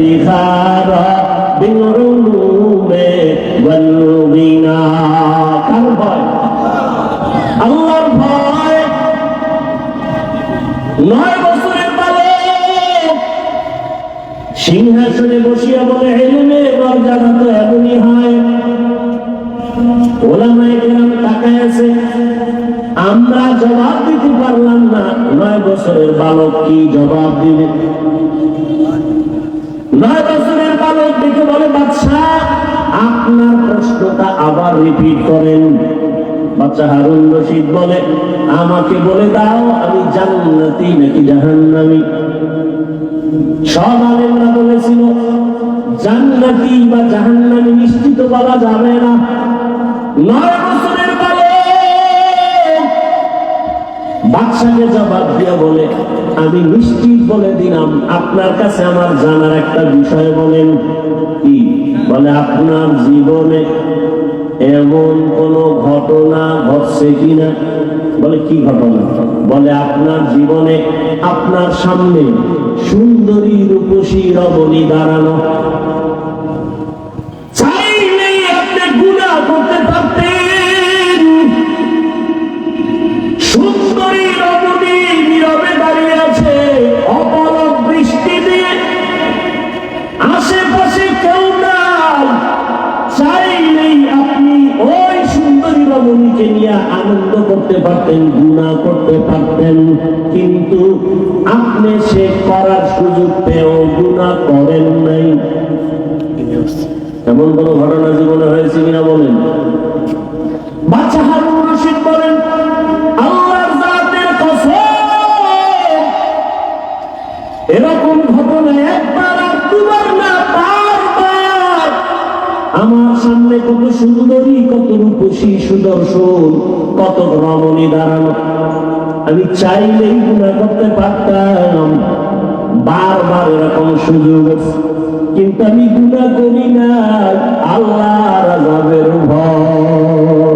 বিহারা বিনুরুমে বলবিনা আল্লাহর ভয়। নয় বছরের বালক। সিংহাসনে বসিয়া বলে হেলমে মর্যাদা তো এমনই হয়। ওলামায় কেরাম তাকায় আছে। আমরা জবাব দিতে পারলাম না, নয় বছরের বালক কি আবার রিপিট করেন। বাচ্চা হারুন রশিদ বলে, আমাকে বলে দাও, আমি জান্নাতি নাকি জাহান্নামি? সব আলেমরা বলেছিল, জান্নাতি বা জাহান্নামি নিশ্চিত বলা যাবে না। বাদশাকে জবাব দিয়া বলে, আমি নিশ্চিত বলে দিলাম, আপনার কাছে আমার জানার একটা বিষয় বলেন। কি? বলে, আপনার জীবনে এমন কোন ঘটনা ঘটছে কিনা? বলে, কি ঘটনা? বলে, আপনার জীবনে আপনার সামনে সুন্দরী রূপসী রমণী দাঁড়ানো। করতে পারতেন গুণা করতে পারতেন কিন্তু আপনি সে করার সুযোগ পেয়েও গুণা করেন নাই। এমন কোন ঘটনা জীবনে হয়েছে কিনা বলেন? বাচ্চা আমার সামনে কত সুন্দরী, কত রূপসী সুদর্শন, কত রমণী দাঁড়ানো আমি চাইলেই গুণা করতে পারতাম, বারবার এরকম সুযোগ কিন্তু আমি গুণা করি না আল্লাহ রাজাবের ভয়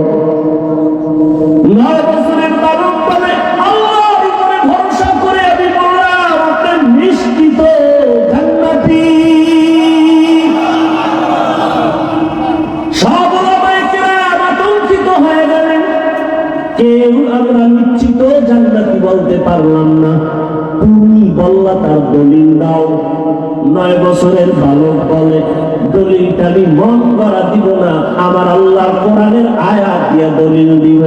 পারলাম না, তুমি বললা তার দলিল দাও। নয় বছরের বালক বলে, দলিলটা আমি মন করা দিব না, আমার আল্লাহ কোরআনের আয়া দিয়া দলিল দিব।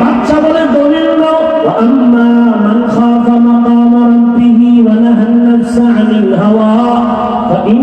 বাচ্চা বলে দলিল দাও। আম্মা মান খাফা মাকাম রাব্বিহি ওয়া নাহা আন-নাফসা 'আনিল হাওয়া, ফা ইন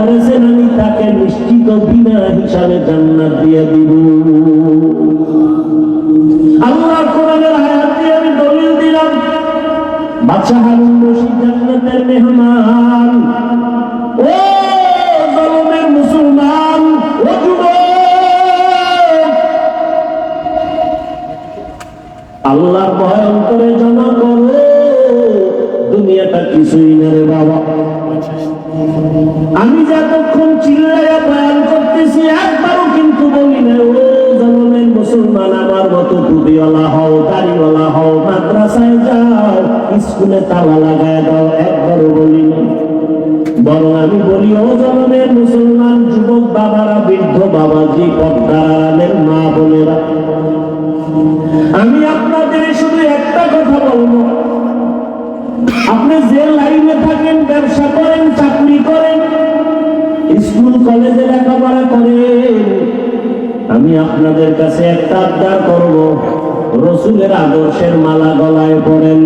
করেছেন আমি তাকে নিশ্চিত বিনা হিসাবে জান্নাত দিয়ে দিব। আল্লাহ কোরআনের আয়াত দিয়ে আমি দলিল দিলাম। বাচ্চা হারুন রশিদ জান্নাতের মেহমান। ও স্কুলে তালা লাগায় দাও, একবারও বলি বরং আমি বলি, ও জনমের মুসলমান, যুবক বাবারা, বৃদ্ধ বাবাজি পদ্মারের মা বোনেরা, আমি আপনাদের শুধু একটা কথা বলব। আপনি যে লাইনে থাকেন, ব্যবসা করেন, চাকরি করেন, স্কুল, কলেজে লেখাপড়া করেন, আমি আপনাদের কাছে একটা আবদার করব। রসুলের আদর্শের মালা গলায় পড়েন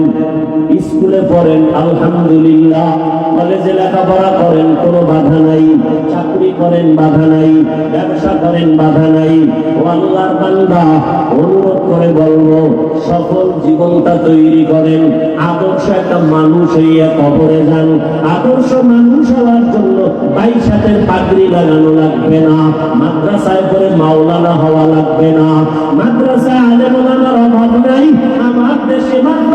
স্কুলে পড়েন, আলহামদুলিল্লাহ। কলেজে লেখাপড়া করেন, কোনো বাধা নাই। চাকরি করেন, বাধা নাই। ব্যবসা করেন, বাধা নাই। আল্লাহর বান্দা, অনুরোধ করে বলব সফল জীবনটা তৈরি করেন। আদর্শ একটা মানুষ হইয়া কবরে যান। আদর্শ মানুষ হওয়ার জন্য বাইশ হাতের পাগড়ি লাগানো লাগবে না। মাদ্রাসায় করে মাওলানা হওয়া লাগবে না। মাদ্রাসায় আলেমানার অভাব নাই। আমার দেশে মাদ্রাসায়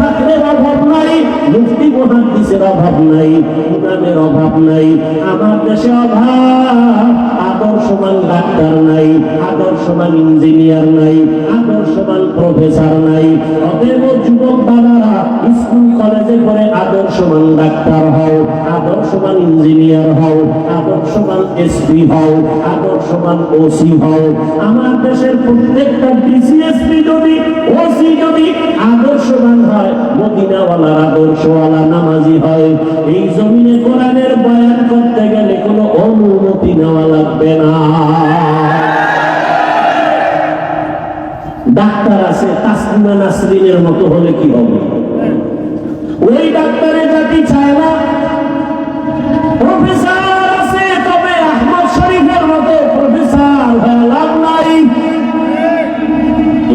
ছাত্রের অভাব নাই মুফতি কিসের অভাব নাই? ইমামের অভাব নাই, আমার দেশে অভাব, আদর্শবান ডাক্তার নাই, আদর্শবান ইঞ্জিনিয়ার নাই, আদর্শবান প্রফেসর নাই। অতএব যুবক বাবারা স্কুল, কলেজে করে আদর্শবান ডাক্তার হও আদর্শবান ইঞ্জিনিয়ার হও আদর্শবান এসপি হও আদর্শবান ওসি হও। আমার দেশের প্রত্যেকটা ডিসিএসপি যদি, ওসি যদি আদর্শবান হয়, মদিনাওয়ালার আদর্শওয়ালা নামাজি হয়। এই জমিনে কোরআনের বয়ান করতে গেলে কোনো অনুমতি নেওয়া লাগবে না। ডাক্তার আছে, তাসলিমা নাসরিনের মতো হলে কি হবে? ওই ডাক্তারের জাতি চায় না।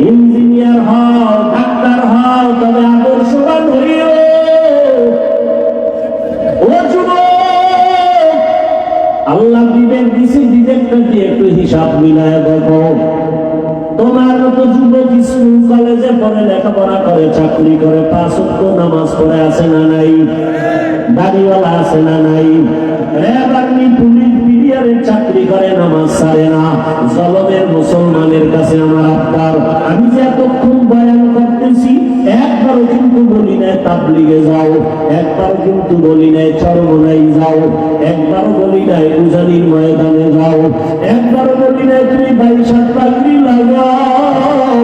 ইঞ্জিনিয়ার হও, ডাক্তার তবে আদর্শবান হইও। ও যুবক, আল্লাহ বিবেক দিছি বিবেকটা একটু হিসাব মিলায় দেখো। লেখাপড়া করে, চাকরি করে, পাঁচ নামাজ পড়ে আছে না নাই? দাড়িওয়ালা আছে না নাই? চাকরি করে, নামাজ না। জলমের মুসলমানের কাছে আমার আমি যে এতক্ষণ বয়ান করতেছি, একবারও কিন্তু বলি নাই, তাবলিগে যাও। একবারও কিন্তু বলি নাই, চরমনাই যাও। একবারও বলি নাই, উজানির ময়দানে যাও। একবার বলি নাই তুমি পাগড়ি লাগাও।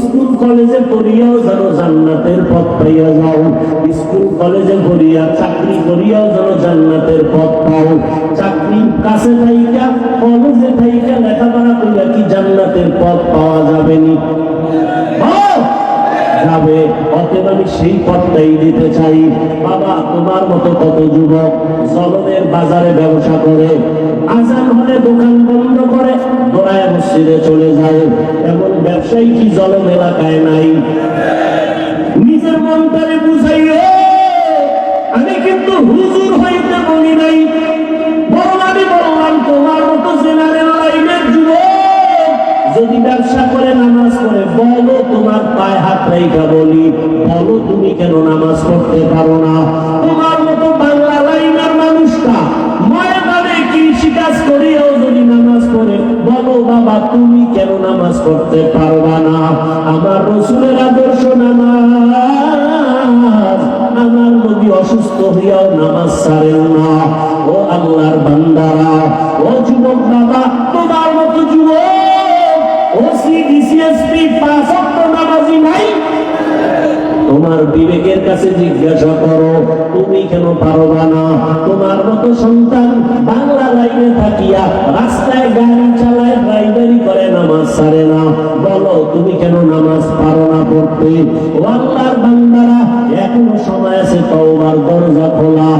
স্কুল কলেজে পড়িয়াও যেন জান্নাতের পথ পাইয়া যাও। স্কুল কলেজে পড়িয়া চাকরি করিয়াও যেন জান্নাতের পথ পাও। চাকরি কাছে থাইকা কলেজে থাইকা লেখাপড়া করিয়া কি জান্নাতের পথ পাওয়া যাবে নি? যাবে, অতএব আমি সেই পথটাই দিতে চাই। বাবা, তোমার মতো কত যুবক জলমের বাজারে ব্যবসা করে আজান হলে দোকান বন্ধ করে দোড়ায় মসজিদে চলে যায়। এমন ব্যবসায়ী কি জলম এলাকায় নাই? নিজের মনটারে বুঝাইও আমি কিন্তু হুজুর হইতে বলি নাই। বরং বললাম, তোমার মতো জেনারেল লাইনের যুবক যদি ব্যবসা করে, নামাজ পড়ে, বলো তোমার পায়ে হাত রেখা বলি। বলো তুমি কেন নামাজ পড়তে পারো না? তোমার কাজ করিয়াও যদি নামাজ পড়ে, বলো বাবা, তুমি কেন নামাজ পড়তে পারবা না? আমার রসুলের আদর্শ নামাজ। আমার নবী অসুস্থ হইয়াও নামাজ ছাড়েন না। ও আল্লাহর বান্দারা, ও যুবক বাবা, তোমার মতো যুবক ওসি ডিসিএসপি পাঁচ নামাজি নাই? তোমার বিবেকের কাছে জিজ্ঞাসা করো, তুমি কেন পারবা না? তোমার মতো সন্তান বাংলা লাইনে থাকিয়া রাস্তায় গাড়ি চালায় ড্রাইভারি করে নামাজ সারে না। বলো, তুমি কেন নামাজ পারো না পড়তে? ও আল্লাহর বান্দারা, এখনও সময় আছে তওবার দরজা খোলা।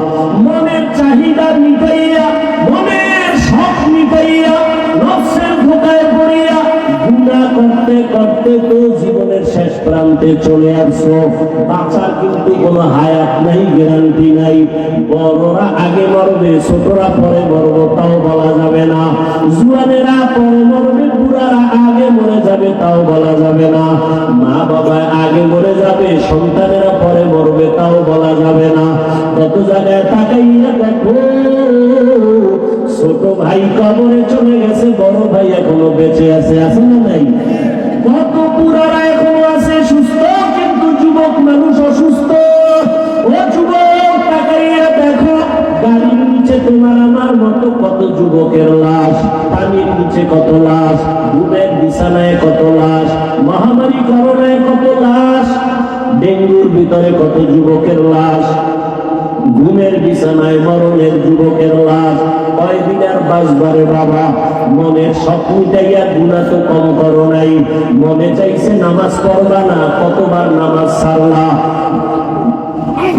মনের চাহিদা মিটাইয়া, মনের শখ মিটাইয়া দুনিয়াতে চলে আসছো বাচ্চার কিন্তু কোনো হায়াত নাই, গ্যারান্টি নাই। বড়রা আগে মরবে, ছোটরা পরে মরবো, তাও বলা যাবে না। জুয়ানেরা পরে মরবে, বুড়ারা আগে মরে যাবে, তাও বলা যাবে না। মা বাবা আগে মরে যাবে, সন্তানেরা পরে মরবে, তাও বলা যাবে না। কত জায়গায় তাকাইয়া দেখো, ছোট ভাই কবরে চলে গেছে, বড় ভাই এখনও বেঁচে আছে আছে না নাই? কত পুরারা এখনও আছে সুস্থ, কিন্তু যুবক মানুষ অসুস্থ। ও যুবক, তাকাইয়া দেখো, গাড়ির নিচে তোমার আমার মতো কত যুবকের লাশ, পানির নিচে কত লাশ বিছানায় কত মহামারী করোনায় কত ডেঙ্গুর ভিতরে কত যুবকের লাশ, ঘুমের বিছানায় মরণের যুবকের লাশ কয়দিন আর বাঁচবারে বাবা। মনের সব মিটাইয়া গুণা তো কম করো নাই। মনে চাইছে নামাজ পড়বা না, কতবার নামাজ সারলা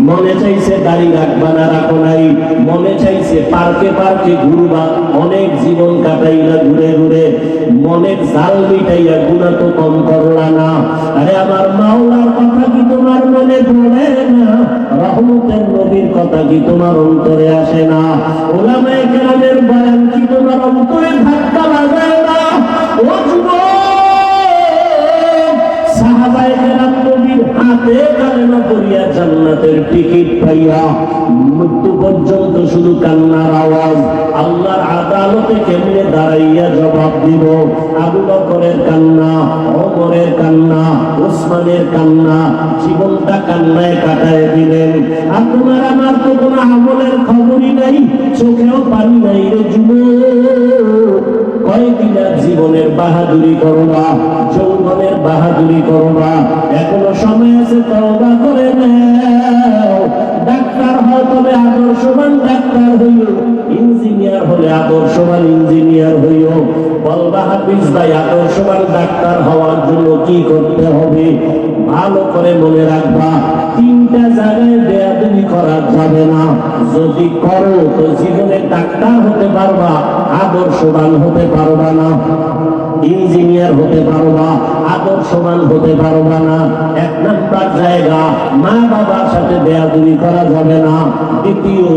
মনে চাইছে দাড়ি রাখবা না, রাখো নাই। মনে চাইছে পার্কে পার্কে ঘুরবা, অনেক জীবন কাটাইলা ঘুরে ঘুরে মনের জাল মিটাইয়া গুণা তো কম করলা না। আরে আমার মাওলার কথা কি তোমার মনে পড়ে? না নবীর কথা কি তোমার অন্তরে আসে না? ওলামায় কেরামের বয়ান কি তোমার অন্তরে ধাক্কা লাগায় না? হাতে কালেমা পড়িয়া জান্নাতের টিকিট পাইয়া মৃত্যু পর্যন্ত শুধু কান্নার আওয়াজ। আল্লাহর আদালতে কেমনে দাঁড়াইয়া জবাব দিব? আবু বকরের কান্না, ওমরের কান্না, ওসমানের কান্না, জীবনটা কান্নায় কাটায় দিলেন। আর তোমার আমার তো কোনো আমলের খবরই নাই, চোখেও পানি নাই রে যুবক। কয়েকদিন জীবনের বাহাদুরি করবা যৌবনের বাহাদুরি করবা এখনও সময় আছে তওবা করে নাও। ডাক্তার হয় তবে আদর্শবান ডাক্তার হইও। ইঞ্জিনিয়ার হলে আদর্শবান ইঞ্জিনিয়ার হইও। বলবা হাফিজ ভাই, আদর্শবান ডাক্তার হওয়ার জন্য কি করতে হবে? ভালো করে মনে রাখবা, তিনটা জায়গায় বেয়াদবি করা যাবে না। যদি করো, তো জীবনে ডাক্তার হতে পারবা, আদর্শবান হতে পারবা না। ইঞ্জিনিয়ার হতে পারবা আদর্শবান হতে পারবা না, এক নাম্বার জায়গা মা বাবার সাথে বেয়াদুরি করা যাবে না, দ্বিতীয়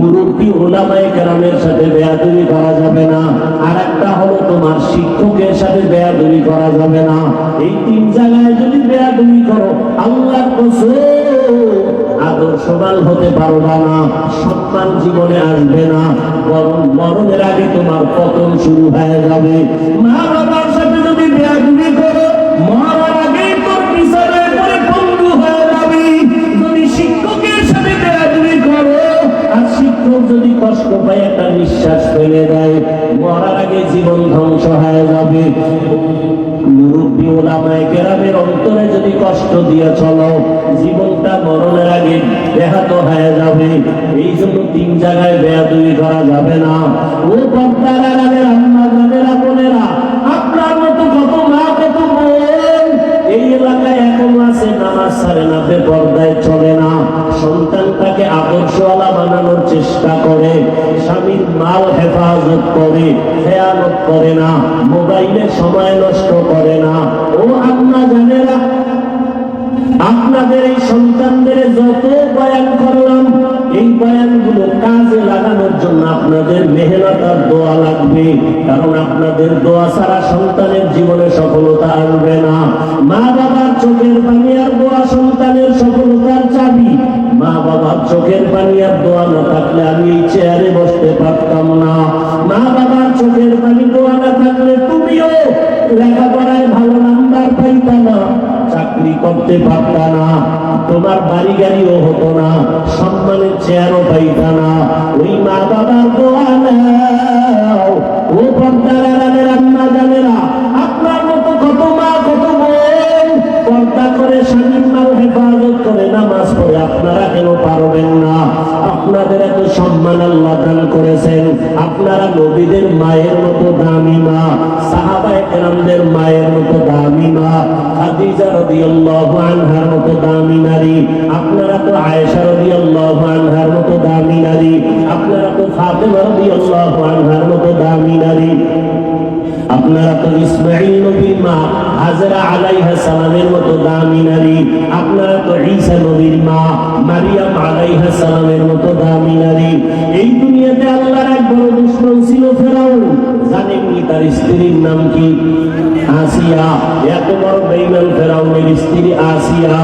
মুরব্বী ওলামায়ে কেরামের সাথে বেয়াদুরি করা যাবে না আর একটা হলো তোমার শিক্ষকের সাথে বেয়াদুরি করা যাবে না। এই তিন জায়গায় যদি বেয়াদুরি করো, আল্লাহর কসম। আদর্শবান হতে পারবা না সম্মান জীবনে আসবে না। বরং মরণের আগে তোমার পতন শুরু হয়ে যাবে। আর শিক্ষক যদি একটা নিঃশ্বাস ফেলে দেয়, মরার আগে জীবন ধ্বংস হয়ে যাবে। মুরব্বী ওলামায়ে কেরামের অন্তরে যদি কষ্ট দিয়ে চলো, জীবনটা মরণের আগে ব্যাহত হয়ে যাবে। এই জন্য তিন জায়গায় বেয়াদুই করা যাবে না। ও পর্দার আড়ালের আম্মা জানেরা বোনেরা, আপনার মতো কত মা কত বোন, এই এলাকায় এখনও আছে, নামাজ ছাড়ে না, বেপর্দায় চলে সন্তানটাকে আদর্শওয়ালা বানানোর চেষ্টা করে, স্বামীর মাল হেফাজত করে খেয়ালত করে না, মোবাইলে সময় নষ্ট করে না। ও আম্মা জানেরা, আপনাদের এই সন্তানদের যত বয়ান করলাম, এই বয়ানগুলো কাজে লাগানোর জন্য আপনাদের মেহনত আর দোয়া লাগবে, কারণ আপনাদের দোয়া ছাড়া সন্তানের জীবনে সফলতা আসবে না। মা বাবার চোখের পানি থাকলে আমি এই চেয়ারে বসতে পারতাম না। মা বাবার চোখের পানি দোয়া না থাকলে তুমিও লেখাপড়ায় ভালো নাম্বার পাইতা না, চাকরি করতে পারতা না, তোমার বাড়ি গাড়িও হতো না, সম্মানের চেয়ারও পাইতা না। ওই মা বাবার দোয়া ও আম্মা আপনার মতো কত মা, কত বোন, পর্দা করে স্বামীর মাল হেফাজত করে নামাজ পড়ে আপনারা কেন পারবেন না? আপনাদের এত সম্মান আল্লাহ দান করেছেন। আপনারা নবীদের মায়ের মতো দামি মা, সাহাবায়ে কেরামদের মায়ের মতো দামি মা, খাদিজা রাদিয়াল্লাহু আনহার মতো দামি নারী, আপনারা তো আয়েশা রাদিয়াল্লাহু আনহার মতো দামি নারী, আপনারা তো ফাতেমা রাদিয়াল্লাহু আনহার মতো দামি নারী। আপনারা তো ইসমাইল নবীর মা, হাজরা আলাইহা সালামের মতো দামি নারী। আপনারা তো ঈসা নবীর মা, মারিয়াম আলাইহা সালামের মতো দামি নারী। এই দুনিয়াতে আল্লাহর এক বড় দুশ্মন ছিল ফেরাউন। জানেননি তার স্ত্রীর নাম কি? আসিয়া। এত বড় বেঈমান ফেরাউনের স্ত্রী আসিয়া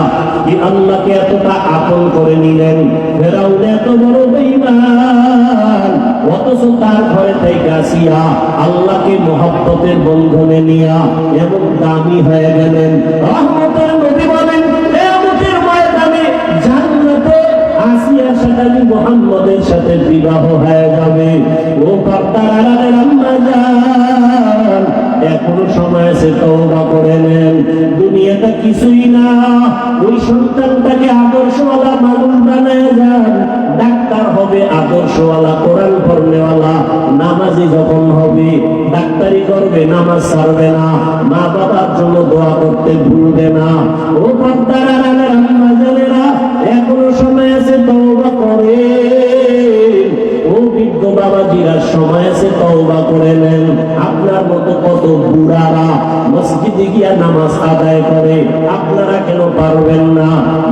কি আল্লাহকে এতটা আপন করে নিলেন? ফেরাউন এত বড় বেঈমান। অথচ তার ঘরে থেকে আসিয়া আল্লাহকে মহব্বতের বন্ধনে নিয়া এবং দামি হয়ে গেলেন। আসিয়ার সাথে বিবাহ হয়ে যাবে। ও এখনও সময় আছে তওবা করে নেন। দুনিয়াটা কিছুই না। ওই সন্তানটাকে আদর্শওয়ালা মানুষ বানায় যান। ডাক্তার হবে আদর্শওয়ালা নামাজি যখন হবে, ডাক্তারি করবে, নামাজ ছাড়বে না, মা বাবার জন্য দোয়া করতে ভুলবে না। ও এখনও সময় আছে তওবা করে। ও বৃদ্ধ বাবাজিরা, সময় আছে তওবা করে আপনার মতো কত বুড়ারা মসজিদে গিয়া নামাজ আদায় করে। আপনারা কেন পারবেন না?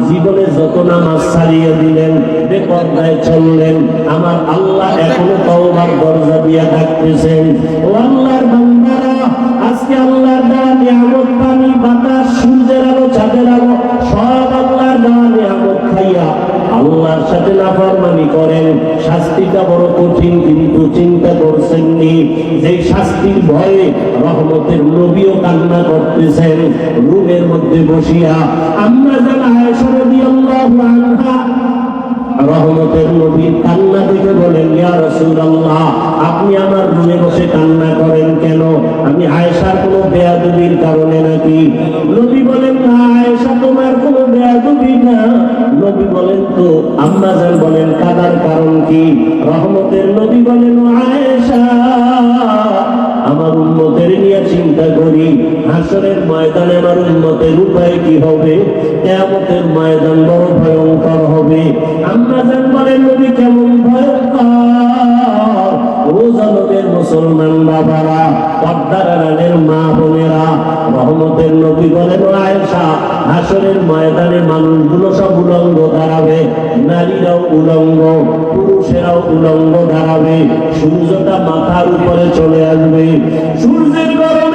জীবনে যত নামাজ ছাড়িয়ে দিলেন, বেপর্দায় চললেন। আমার আল্লাহ এখনও তওবার দরজা দিয়া ডাকতেছেন। ও আল্লাহর বান্দারা, আজকে আল্লাহর দ্বারা নিয়ামত আল্লাহর সাথে নাফরমানি করেন, শাস্তিটা বড় কঠিন, কিন্তু চিন্তা করছেননি। যে শাস্তির ভয়ে রহমতের নবীও কান্না করতেছেন, রুমের মধ্যে বসিয়া। আমরা যারা আয়েশা রাদিয়াল্লাহু আনহা, রহমতের নবীর কান্না দেখে বলেন, ইয়া রাসূলুল্লাহ, আপনি আমার রুমে বসে কান্না করেন কেন? আমি আয়েশার কোনো বেয়াদবির কারণে নাকি? নবী বলেন, না আম্মা বলেন, কাদার কারণ কি? রহমতের নবী বলেন আয়েশা, আমার উন্মতের নিয়ে চিন্তা করি। হাসরের ময়দানে আমার উন্মতের উপায় কি হবে? কেয়ামতের ময়দান বড় ভয়ঙ্কর হবে। আমরা জান বলেন, নবী কেমন ভয়ঙ্কর? ও জগতের মুসলমান বাবারা, পর্দার মা বোনেরা, রহমতের নবী আয়েশা হাসরের ময়দানে মানুষগুলো সব উলঙ্গ দাঁড়াবে নারীরাও উলঙ্গ, পুরুষেরাও উলঙ্গ দাঁড়াবে সূর্যটা মাথার উপরে চলে আসবে। সূর্যের গরমে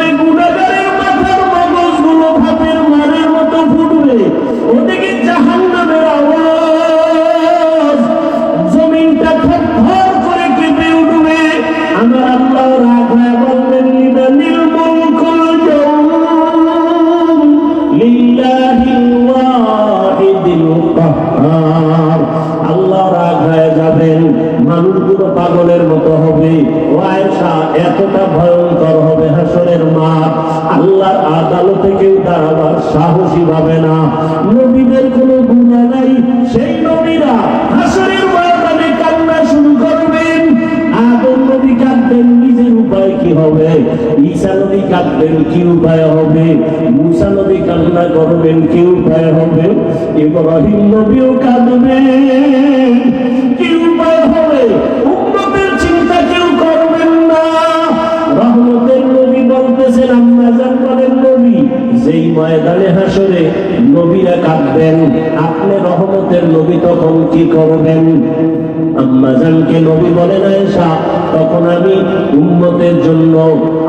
তখন আমি উম্মতের জন্য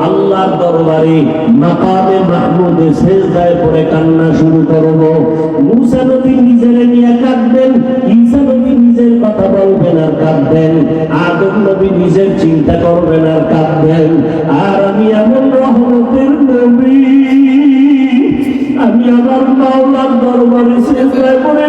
আল্লাহর দরবারে মাকামে মাহমুদে সেজদায় পড়ে কান্না শুরু করব। মুসা নিজের নিয়ে কাঁদবেন, ঈসা নিজের কথা বলবেন আর কাঁদবেন, আদম নবী নিজের চিন্তা করবেন আর কাঁদবেন। আর আমি এমন রহমতের নবী, আমি আমার মাওলার দরবারে সেজদায় পড়ে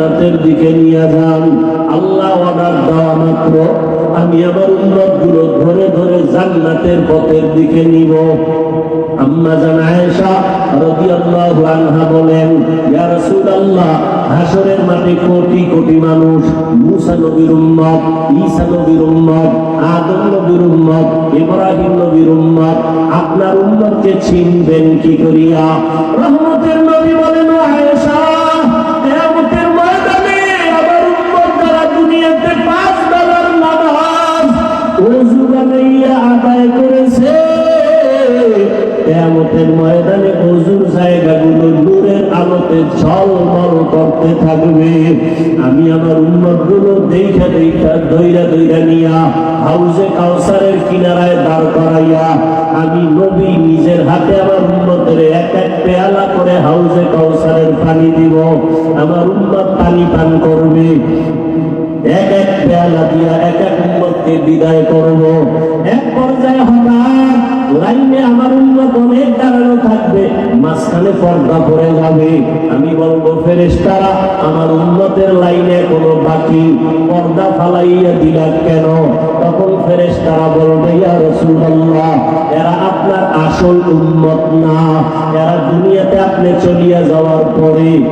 জান্নাতের দিকে নিয়ে যান। আল্লাহ অর্ডার দেওয়া মাত্র। আমি আমার উন্নতগুলো ধরে ধরে জান্নাতের পথের দিকে নিব। আম্মা জান আয়েশা আনহা বলেন হাসরের মাঠে কোটি কোটি মানুষ, মুসা নবীর উম্মত, ঈসা নবীর উম্মত, আদম নবীর উম্মত, ইব্রাহিম নবীর উম্মত, আপনার উম্মতকে চিনবেন কি করিয়া? রহমতের নবী বলেন করতে থাকবে। আমি আমার উন্নতগুলো দেখা দেখা দইরা দইরা নিয়া হাউজে কাউসারের কিনারায় দাঁড় করাইয়া আমি নবী নিজের হাতে আমার উন্নতের এক এক পেয়ালা করে হাউজে কাউসারের পানি দিব। আমার উন্নত পানি পান করবে। এক এক পেয়ালা দিয়া এক এক উন্মতকে বিদায় করব। এক পর্যায়ে হঠাৎ লাইনে আমি বলব, ফেরেশতারা, আমার উন্মতের লাইনে কোনো বাকি পর্দা ফালাইয়া দিলা কেন? তখন ফেরেশতারা বলবে, ইয়া রাসূলুল্লাহ, এরা আপনার আসল উন্মত না। এরা দুনিয়াতে আপনি চলিয়া যাওয়ার পরে